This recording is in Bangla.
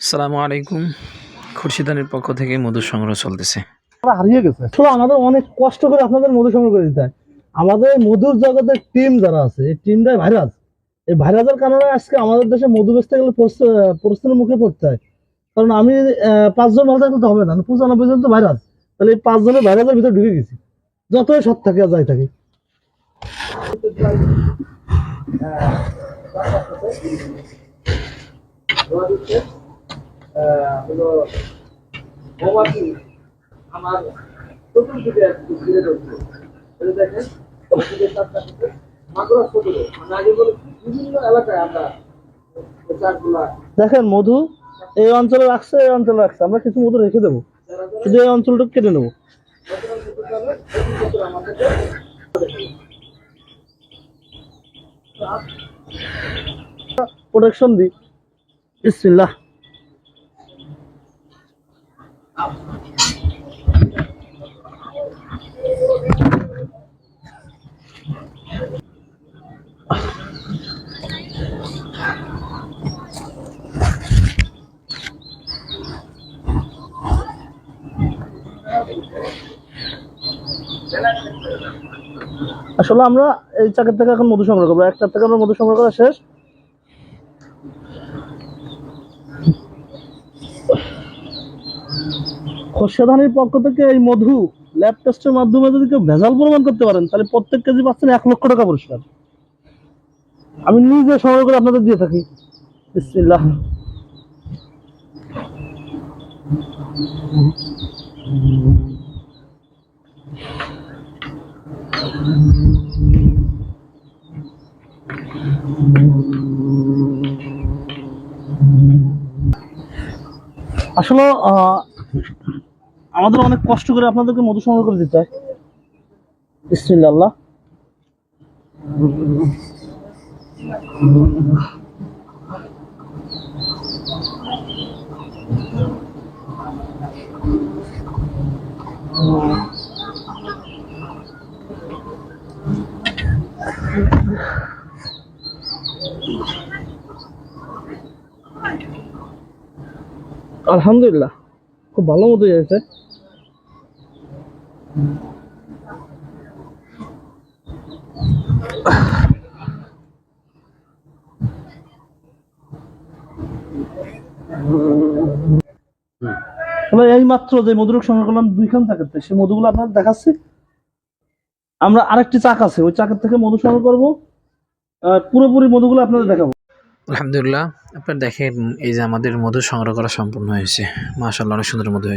আসসালামু আলাইকুম। খুরশিদানের পক্ষ থেকে মধু সংগ্রহ চলতেছে। হারিয়ে গেছে। আসলে আমাদের অনেক কষ্ট করে আপনাদের মধু সংগ্রহ করে দিতে হয়। আমাদের মধুর জগতের টিম যারা আছে, এই টিমটাই ভাইরাস এই ভাইরাসের কারণে আজকে আমাদের দেশে মধু বেচতে গেলে পরিস্থ- পরিস্থিতির মুখে পড়তে হয়। কারণ আমি পাঁচজন ভালো থাকলে তো হবে না। পঁচানব্বই জন তো ভাইরাস তাহলে এই পাঁচজনের ভাইরাসের ভিতরে ঢুকে গেছি। যতই সৎ থাকে আর যাই থাকে। আমার প্রথম দিকে ঘিরে দেখেন এদিকে তার কাছে মাগুরা সদরে। আমি আগে বলেছি বিভিন্ন এলাকায় আমরা ওই দেখেন মধু এই অঞ্চলে রাখছে এই অঞ্চলে রাখছে। আমরা কিছু মধু রেখে দেবো। শুধু এই অঞ্চলটা কেটে নেব। প্রোটেকশন দিই বিসমিল্লাহ। আসলে আমরা এই চাকের থেকে এখন মধু সংগ্রহ করব। এক চার থেকে আমরা মধু সংগ্রহ করা শেষ। খোরশেদানির পক্ষ থেকে এই মধু ল্যাব টেস্টের মাধ্যমে যদি কেউ ভেজাল প্রমাণ করতে পারেন, তাহলে প্রত্যেক কেজি পাচ্ছেন এক লক্ষ টাকা পুরস্কার। আমি নিজে সংগ্রহ করে আপনাদের দিয়ে থাকি। বিসমিল্লাহ। আসলে আমাদের অনেক কষ্ট করে আপনাদেরকে মধু সংগ্রহ করে দিতে হয়। আল্লাহ আলহামদুলিল্লাহ। খুব ভালো মতো তাহলে এই মাত্র যে মধুরক সংগ্রহ করলাম দুইখান চাকের সেই মধুগুলো আপনার দেখাচ্ছি। আমরা আরেকটি চাক আছে, ওই চাকের থেকে মধু সংগ্রহ করব। পুরোপুরি মধুগুলো আপনাদের দেখাবো। আলহামদুলিল্লাহ। আপনার দেখেন, এই যে আমাদের মধু সংগ্রহ করা সম্পূর্ণ হয়েছে। মাশাল্লাহ অনেক সুন্দর মধু হয়েছে।